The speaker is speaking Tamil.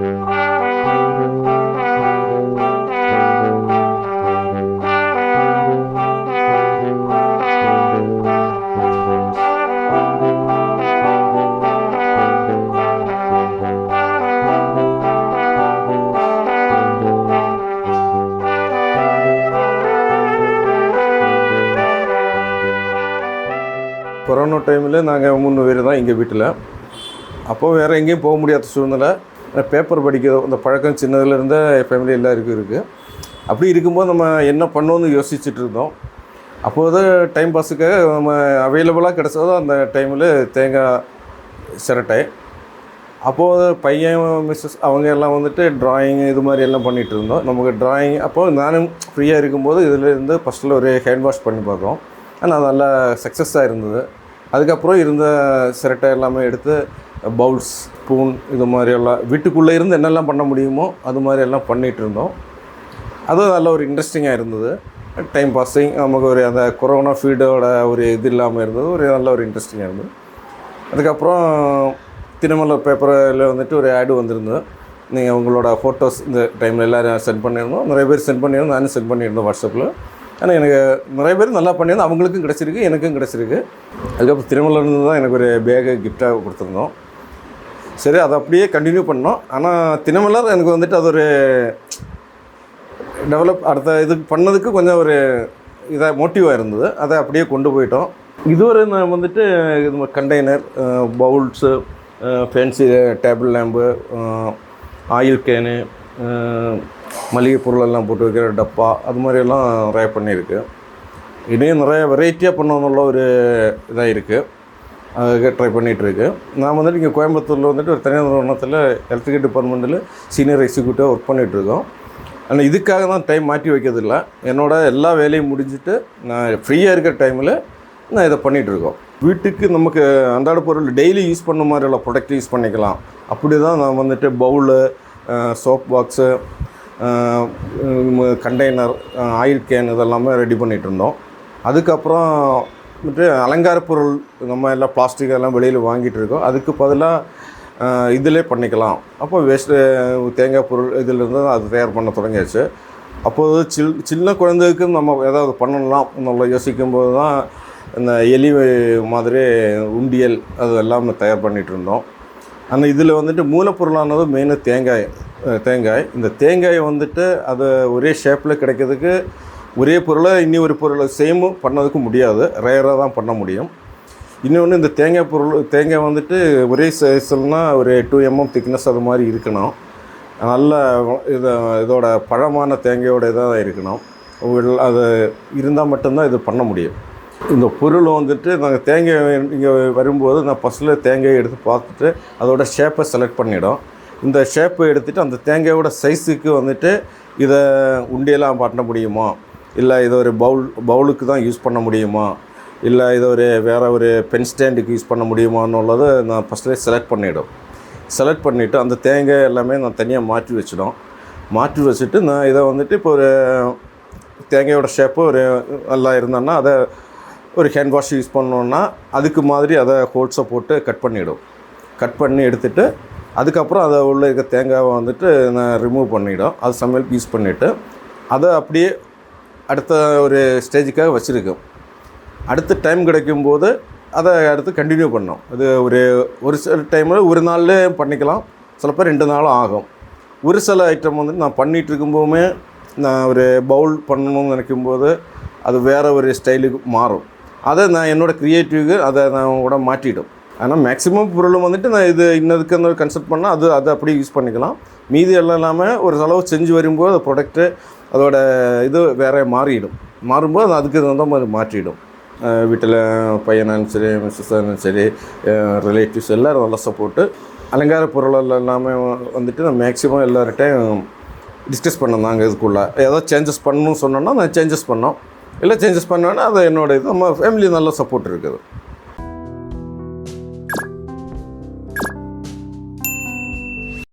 கொரோனா டைமில் நாங்கள் மூணு பேர் தான் எங்கள் வீட்டில். அப்போது வேறு எங்கேயும் போக முடியாத சூழ்நிலை. பேப்பர் படிக்கிறதோ இந்த பழக்கம் சின்னதுலேருந்தே ஃபேமிலி எல்லாருக்கும் இருக்குது அப்படி இருக்கும்போது நம்ம என்ன பண்ணோன்னு யோசிச்சுட்டு இருந்தோம். அப்போது டைம் பாஸுக்காக நம்ம அவைலபிளாக கிடச்சதோ அந்த டைமில் தேங்காய் சிரட்டை. அப்போது பையன் மிஸ்ஸஸ் அவங்க எல்லாம் வந்துட்டு ட்ராயிங் இது மாதிரி எல்லாம் பண்ணிகிட்டு இருந்தோம். நமக்கு ட்ராயிங் அப்போது நானும் ஃப்ரீயாக இருக்கும்போது இதில் இருந்து ஃபஸ்ட்டில் ஒரு ஹேண்ட் வாஷ் பண்ணி பார்த்தோம். ஆனால் நல்லா சக்ஸஸாக இருந்தது. அதுக்கப்புறம் இருந்த சிரட்டை எல்லாமே எடுத்து பவுல்ஸ் ஸ்பூன் இது மாதிரியெல்லாம் வீட்டுக்குள்ளே இருந்து என்னெல்லாம் பண்ண முடியுமோ அது மாதிரி எல்லாம் பண்ணிகிட்டு இருந்தோம். அது நல்ல ஒரு இன்ட்ரெஸ்டிங்காக இருந்தது. டைம் பாஸிங் நமக்கு ஒரு அந்த கொரோனா ஃபீல்டோட ஒரு இது இல்லாமல் இருந்தது. ஒரு நல்ல ஒரு இன்ட்ரெஸ்டிங்காக இருந்தது. அதுக்கப்புறம் தினமலர் பேப்பரில் வந்துட்டு ஒரு ஆடு வந்திருந்தது. நீங்கள் உங்களோட ஃபோட்டோஸ் இந்த டைமில் எல்லோரும் சென்ட் பண்ணியிருந்தோம். நிறைய பேர் சென்ட் பண்ணியிருந்தோம். நானும் சென்ட் பண்ணியிருந்தோம் வாட்ஸ்அப்பில் ஆனால் எனக்கு நிறைய பேர் நல்லா பண்ணியிருந்தோம். அவங்களுக்கும் கிடச்சிருக்கு எனக்கும் கிடச்சிருக்கு. அதுக்கப்புறம் திருமலர்லேருந்து தான் எனக்கு ஒரு பேகை கிஃப்டாக கொடுத்துருந்தோம். சரி அதை அப்படியே கண்டினியூ பண்ணோம் ஆனால் தினமலர் எனக்கு வந்துட்டு அது ஒரு டெவலப் அடுத்த இது பண்ணதுக்கு கொஞ்சம் ஒரு இதாக மோட்டிவாக இருந்தது. அதை அப்படியே கொண்டு போயிட்டோம். இதுவரை நான் வந்துட்டு இது container bowls fancy table lamp oil can மளிகை பொருள் எல்லாம் போட்டு வைக்கிற டப்பா அது மாதிரியெல்லாம் நிறைய பண்ணியிருக்கு. இனியும் நிறைய வெரைட்டியாக பண்ணணும்னு ஒரு இதாக இருக்குது ட்ரை பண்ணிகிட்ருக்கு நான் வந்துட்டு இங்கே கோயம்புத்தூரில் வந்துட்டு ஒரு தனியார் நிறுவனத்தில் எலக்ட்ரிக்கல் டிபார்ட்மெண்ட்டில் சீனியர் எக்ஸிக்யூட்டிவாக ஒர்க் பண்ணிகிட்ருக்கோம் ஆனால் இதுக்காக தான் டைம் மாற்றி வைக்கிறதில்ல. என்னோட எல்லா வேலையும் முடிஞ்சுட்டு நான் ஃப்ரீயாக இருக்கிற டைமில் நான் இதை பண்ணிகிட்ருக்கோம் வீட்டுக்கு நமக்கு அன்றாட பொருள் டெய்லி யூஸ் பண்ண மாதிரி உள்ள ப்ராடக்ட் யூஸ் பண்ணிக்கலாம். அப்படி தான் நான் வந்துட்டு bowl soap box container oil can இதெல்லாமே ரெடி பண்ணிகிட்டு இருந்தோம் அதுக்கப்புறம் வந்துட்டு அலங்கார பொருள் நம்ம எல்லாம் பிளாஸ்டிக் எல்லாம் வெளியில் வாங்கிட்டு இருக்கோம். அதுக்கு பதிலாக இதிலே பண்ணிக்கலாம். அப்போ வேஸ்ட்டு தேங்காய் பொருள் இதிலிருந்து அது தயார் பண்ண தொடங்கியாச்சு. அப்போது சில் சின்ன குழந்தைக்கு நம்ம ஏதாவது பண்ணலாம். நம்ம யோசிக்கும்போது தான் இந்த எலி மாதிரி உண்டியல் அது எல்லாமே தயார் பண்ணிகிட்டு இருந்தோம். ஆனால் இதில் வந்துட்டு மூலப்பொருளானது மெயினாக தேங்காய் தேங்காய். இந்த தேங்காயை வந்துட்டு அதை ஒரே ஷேப்பில் கிடைக்கிறதுக்கு ஒரே பொருளை இனி ஒரு பொருளை சேம் பண்ணதுக்கு முடியாது. ரேராக தான் பண்ண முடியும். இன்னொன்று இந்த தேங்காய் பொருள் தேங்காய் வந்துட்டு ஒரே சைஸ்லாம் ஒரு டூ எம்எம் திக்னஸ் அது மாதிரி இருக்கணும். நல்ல இதை இதோட பழமான தேங்காயோட இதாக இருக்கணும். அது இருந்தால் மட்டும்தான் இது பண்ண முடியும். இந்த பொருள் வந்துட்டு நாங்கள் தேங்காய் இங்கே வரும்போது நான் ஃபஸ்ட்டில் தேங்காயை எடுத்து பார்த்துட்டு அதோட ஷேப்பை செலக்ட் பண்ணிடும். இந்த ஷேப்பை எடுத்துகிட்டு அந்த தேங்காயோட சைஸுக்கு வந்துட்டு இதை உண்டியெல்லாம் பண்ண முடியுமா? இல்லை இதை ஒரு பவுல் பவுலுக்கு தான் யூஸ் பண்ண முடியுமா? இல்லை இதை ஒரு வேறு ஒரு பென் ஸ்டாண்டுக்கு யூஸ் பண்ண முடியுமான்னுள்ளதை நான் ஃபஸ்ட்டில் செலக்ட் பண்ணிவிடும் செலக்ட் பண்ணிவிட்டு அந்த தேங்காய் எல்லாமே நான் தனியாக மாற்றி வச்சிடும். மாற்றி வச்சுட்டு நான் இதை வந்துட்டு இப்போ ஒரு தேங்காயோட ஷேப்பு ஒரு நல்லா இருந்தோன்னா அதை ஒரு ஹேண்ட் வாஷ் யூஸ் பண்ணோன்னா அதுக்கு மாதிரி அதை ஹோல்ஸை போட்டு கட் பண்ணிவிடும் கட் பண்ணி எடுத்துட்டு அதுக்கப்புறம் அதை உள்ளே இருக்க தேங்காவை வந்துட்டு நான் ரிமூவ் பண்ணிவிடும் அது சமையலுக்கு யூஸ் பண்ணிவிட்டு அதை அப்படியே அடுத்த ஒரு ஸ்டேஜுக்காக வச்சுருக்கோம் அடுத்த டைம் கிடைக்கும்போது அதை அடுத்து கண்டினியூ பண்ணோம் அது ஒரு ஒரு சில டைமில் ஒரு நாள்லேயே பண்ணிக்கலாம். சில பேர் ரெண்டு நாளும் ஆகும். ஒரு சில ஐட்டம் வந்து நான் பண்ணிகிட்டு இருக்கும்போதுமே நான் ஒரு பவுல் பண்ணணும்னு நினைக்கும்போது அது வேறு ஒரு ஸ்டைலுக்கு மாறும். அதை நான் என்னோடய க்ரியேட்டிவ்க்கு அதை நான் கூட மாற்றிடும். ஆனால் மேக்ஸிமம் பொருளும் வந்துட்டு நான் இது இன்னதுக்கு அந்த கன்செப்ட் பண்ணால் அது அதை அப்படியே யூஸ் பண்ணிக்கலாம். மீதி எல்லாம் இல்லாமல் ஒரு செலவு செஞ்சு வரும்போது அந்த ப்ராடக்ட்டு அதோட இது வேற மாறிடும். மாறும்போது அதுக்கு தகுந்த மாதிரி மாற்றிடும். வீட்டில் பையனாலும் சரி மிஸ்ஸஸாலும் சரி ரிலேட்டிவ்ஸ் எல்லோரும் நல்லா சப்போர்ட்டு அலங்கார பொருள் எல்லாமே வந்துட்டு நான் மேக்ஸிமம் எல்லார்கிட்டையும் டிஸ்கஸ் பண்ணோம் நாங்கள் இதுக்குள்ளே. ஏதாவது சேஞ்சஸ் பண்ணணும்னு சொன்னோன்னா நான் சேஞ்சஸ் பண்ணோம். இல்லை சேஞ்சஸ் பண்ணோன்னா அது என்னோட இது நம்ம ஃபேமிலி நல்ல சப்போர்ட் இருக்குது.